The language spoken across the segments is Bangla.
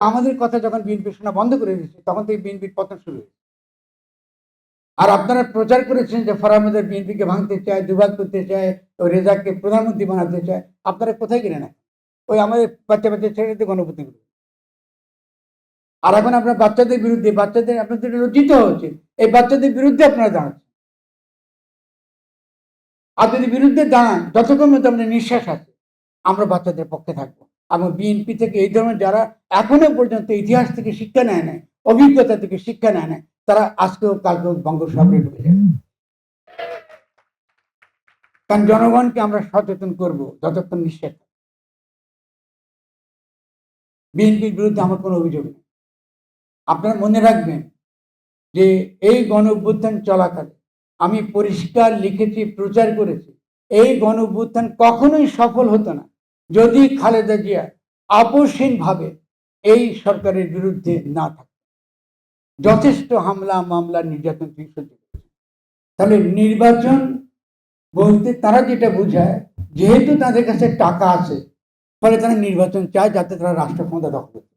আমাদের কথা যখন বিএনপি শোনা বন্ধ করে দিয়েছে, তখন থেকে বিএনপির পতন শুরু হয়েছে। আর আপনারা প্রচার করেছেন যে ফরামদের বিএনপিকে ভাঙতে চায় দুভাগ করতে চায় ওই রেজাককে প্রধানমন্ত্রী বানাতে চায়, আপনারা কোথায় গেলেন এখন? ওই আমাদের বাচ্চা বাচ্চা ছেড়ে গণপতি করবে আর এখন আপনার বাচ্চাদের বিরুদ্ধে, বাচ্চাদের আপনাদের লজ্জিত উচিত এই বাচ্চাদের বিরুদ্ধে আপনারা দাঁড়াচ্ছেন আর যদি বিরুদ্ধে দাঁড়ান, যতক্ষণ মধ্যে আমাদের নিঃশ্বাস আছে, আমরা বাচ্চাদের পক্ষে থাকব। এবং বিএনপি থেকে এই ধরনের যারা এখনও পর্যন্ত ইতিহাস থেকে শিক্ষা নেয় নাই, অভিজ্ঞতা থেকে শিক্ষা নেয় নাই, তারা আজকেও কালকেও বঙ্গোপসাগরে ডুবে যাবে। কারণ জনগণকে আমরা সচেতন করব, যতক্ষণ নিঃশ্বাস বিএনপির বিরুদ্ধে আমার কোনো অভিযোগ নেই। আপনারা মনে রাখবেন যে এই গণ অভ্যুত্থান চলাকালে আমি পরিষ্কার লিখেছি, প্রচার করেছি, এই গণ অভ্যুত্থান কখনোই সফল হতো না। যদি খালেদা জিয়া আপোষহীনভাবে এই সরকারের বিরুদ্ধে না থাকে, যথেষ্ট হামলা, মামলা, নির্যাতন তাহলে নির্বাচন বলতে তারা যেটা বোঝায়, যেহেতু তাদের কাছে টাকা আছে, ফলে তারা নির্বাচন চায় যাতে তারা রাষ্ট্র ক্ষমতা দখল করতে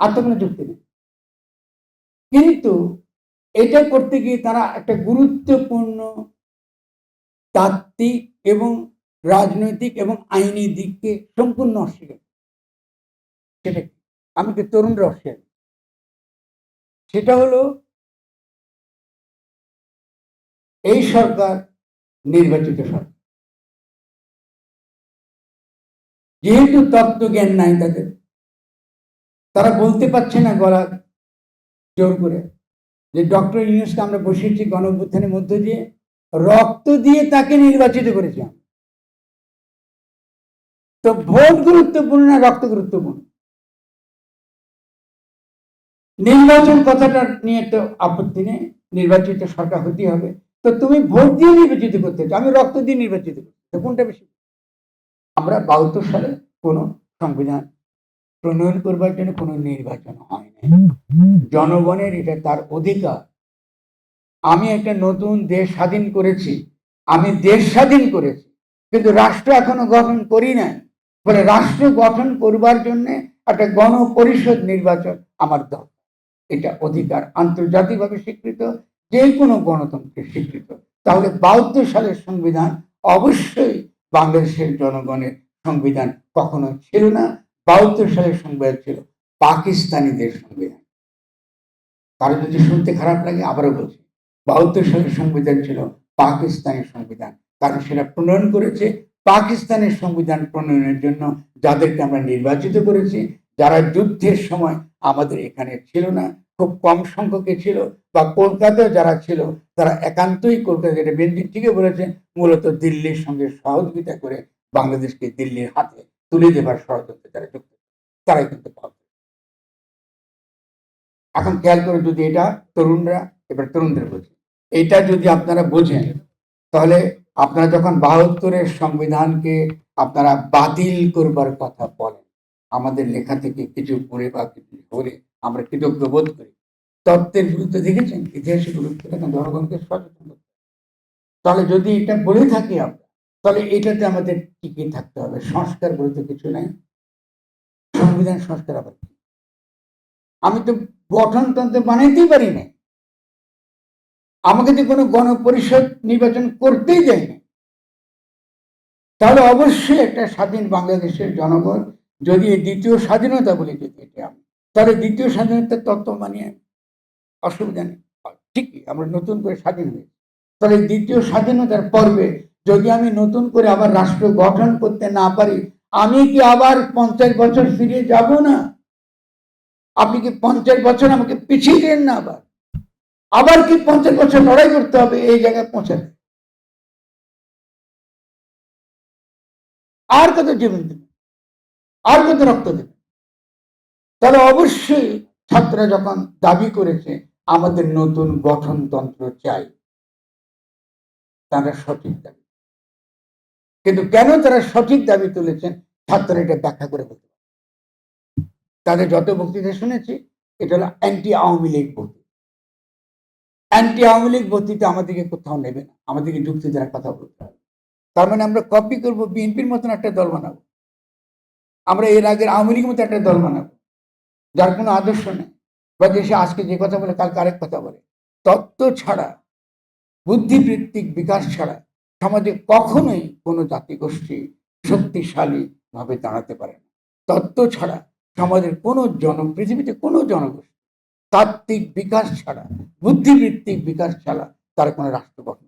আর তো কোনো যুক্তি নেই। কিন্তু এটা করতে গিয়ে তারা একটা গুরুত্বপূর্ণ তাত্ত্বিক এবং রাজনৈতিক এবং আইনি দিককে সম্পূর্ণ অস্বীকার সেটা কি? আমি কি তরুণরা অস্বীকার সেটা হলো, এই সরকার নির্বাচিত সরকার। যেহেতু তত্ত্বজ্ঞান নাই তাদের, তারা বলতে পারছে না গলা জোর করে যে ডক্টর ইউনুসকে আমরা বসিয়েছি গণ অভ্যুত্থানের মধ্য দিয়ে। রক্ত দিয়ে তাকে নির্বাচিত করেছি আমরা। তো ভোট গুরুত্বপূর্ণ না রক্ত গুরুত্বপূর্ণ? নির্বাচন কথাটা নিয়ে তো আপত্তি নেই, নির্বাচিত সরকার হতে হবে। তো তুমি ভোট দিয়ে নির্বাচিত করতে আমি রক্ত দিয়ে নির্বাচিত করতে কোনটা বেশি আমরা বাহাত্তর সালে কোনো সংবিধান প্রণয়ন করবার জন্য কোনো নির্বাচন হয় না জনগণের এটা তার অধিকার। আমি একটা নতুন দেশ স্বাধীন করেছি। আমি দেশ স্বাধীন করেছি। কিন্তু রাষ্ট্র এখনও গঠন করি নাই। ফলে রাষ্ট্র গঠন করবার জন্য একটা গণপরিষদ নির্বাচন আমার দরকার। এটা অধিকার আন্তর্জাতিকভাবে স্বীকৃত, যে কোনো গণতন্ত্রের স্বীকৃত। তাহলে বাহাত্তর সালের সংবিধান অবশ্যই বাংলাদেশের জনগণের সংবিধান কখনো ছিল না। বাহাত্তর সালের সংবিধান ছিল পাকিস্তানিদের সংবিধান। কারও যদি শুনতে খারাপ লাগে, আবারও বলছি। বাহাত্তর সালের সংবিধান ছিল পাকিস্তানের সংবিধান। কারণ সেটা প্রণয়ন করেছে। পাকিস্তানের সংবিধান প্রণয়নের জন্য যাদেরকে আমরা নির্বাচিত করেছি, যারা যুদ্ধের সময় আমাদের এখানে ছিল না, খুব কম সংখ্যকে ছিল বা কলকাতায় যারা ছিল, তারা একান্তই কলকাতা যেটা বেঞ্জিন ঠিকই বলেছেন, মূলত দিল্লির সঙ্গে সহযোগিতা করে বাংলাদেশকে দিল্লির হাতে তুলে দেবার ষড়যন্ত্রে তারা যুক্ত। তারাই কিন্তু পাবে এখন খেয়াল করে যদি এটা তরুণরা, এবার তরুণদের বোঝে এটা যদি আপনারা বোঝেন, তাহলে আপনারা যখন বাহাত্তরের সংবিধানকে আপনারা বাতিল করবার কথা বলেন, আমাদের লেখা থেকে কিছু পড়ে বা কিছু হলে আমরা কৃতজ্ঞ বোধ করি। তত্ত্বের গুরুত্ব দেখেছেন? ইতিহাসের গুরুত্ব দেখেন জনগণকে সচেতন করতে তাহলে যদি এটা বলে থাকি আমরা, তাহলে এটাতে আমাদের টিকে থাকতে হবে? সংস্কার বলতে কিছু নাই। সংবিধান সংস্কার আবার আমি তো গঠনতন্ত্র বানাইতেই পারি না আমাকে তো কোনো গণপরিষদ নির্বাচন করতেই দেয় না, তাহলে অবশ্যই একটা স্বাধীন বাংলাদেশের জনগণ যদি দ্বিতীয় স্বাধীনতা বলে যদি এটা আমি তাহলে দ্বিতীয় স্বাধীনতার তত্ত্ব মানিয়ে অসুবিধা নেই। ঠিকই, আমরা নতুন করে স্বাধীন হয়েছি। তাহলে দ্বিতীয় স্বাধীনতার পর্বে যদি আমি নতুন করে আবার রাষ্ট্র গঠন করতে না পারি, আমি কি আবার পঞ্চাশ বছর ফিরে যাব না? আপনি কি পঞ্চাশ বছর আমাকে পিছিয়ে দেন না আবার? আবার কি পঞ্চাশ বছর লড়াই করতে হবে? এই জায়গায় পৌঁছাতে আর কত জীবন দেবে? আর কত রক্ত দেবে? তাহলে অবশ্যই ছাত্ররা যখন দাবি করেছে, আমাদের নতুন গঠনতন্ত্র চাই। তারা সঠিক দাবি। কিন্তু কেন তারা সঠিক দাবি তুলেছেন, ছাত্ররা এটা ব্যাখ্যা করে বলতে তাদের যত বক্তৃতা শুনেছি, এটা হলো অ্যান্টি আওয়ামী লীগ বক্তৃতা। অ্যান্টি আওয়ামী লীগ বক্তৃতা আমাদেরকে কোথাও নেবে না। আমাদেরকে যুক্তি দ্বারা কথা বলতে হবে। তার মানে আমরা কপি করব, বিএনপির মতন একটা দল বানাবো। আমরা এর আগের আওয়ামী লীগের মতো একটা দল বানাবো। যার কোনো আদর্শ নেই। বা দেশে আজকে যে কথা বলে, কালকে আরেক কথা বলে। তত্ত্ব ছাড়া, বুদ্ধিবৃত্তিক বিকাশ ছাড়া সমাজে কখনোই কোনো জাতিগোষ্ঠী শক্তিশালী ভাবে দাঁড়াতে পারে না। তত্ত্ব ছাড়া সমাজের কোনো জন পৃথিবীতে কোনো জনগোষ্ঠী তাত্ত্বিক বিকাশ ছাড়া বুদ্ধিবৃত্তিক বিকাশ ছাড়া তারা কোনো রাষ্ট্র গঠন